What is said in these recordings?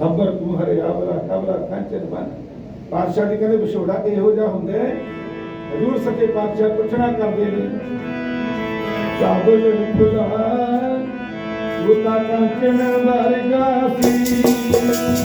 ਖਬਰ ਤੂੰ ਹਰੇ ਆਵਲਾ ਕਬਲਾ ਕੰਚਨ ਬਨ। ਪਾਤਸ਼ਾਹ ਜੀ ਕਹਿੰਦੇ ਵਿਛੋੜਾ ਇਹੋ ਜਿਹਾ ਹੁੰਦਾ ਹੈ। ਹਜ਼ੂਰ ਸੱਚੇ ਪਾਤਸ਼ਾਹ ਪੁੱਛਣਾ ਕਰਦੇ ਨੇ। ਚਾਬਲ ਬੁਲਾ ਬੁਲਾ ਕੰਚਨ ਵਰਗਾ ਸੀ।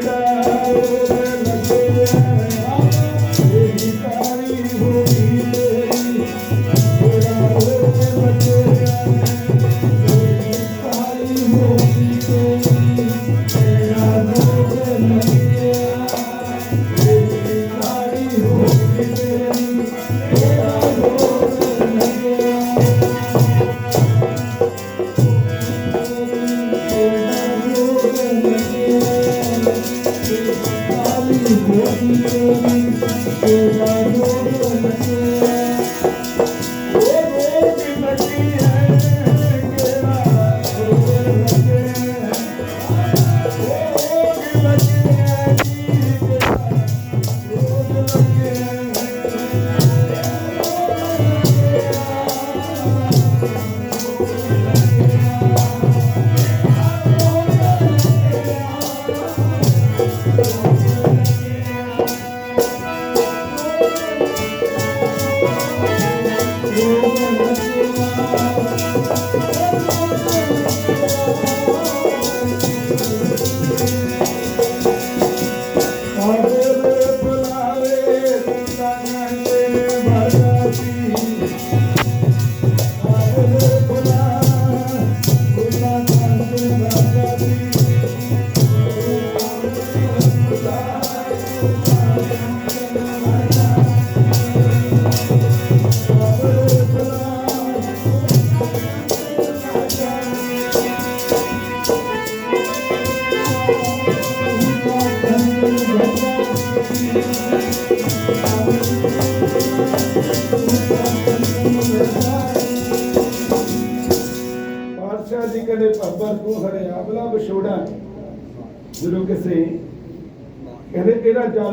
love. ਪਾਤਸ਼ਾਹ ਜੀ ਕਦੇ ਭੱਬਰ ਤੂੰ ਹਰੇ ਆਵਲਾ ਵਿਛੋੜਾ। ਜਦੋਂ ਕਿਸੇ ਕਹਿੰਦੇ ਇਹਦਾ ਜਲ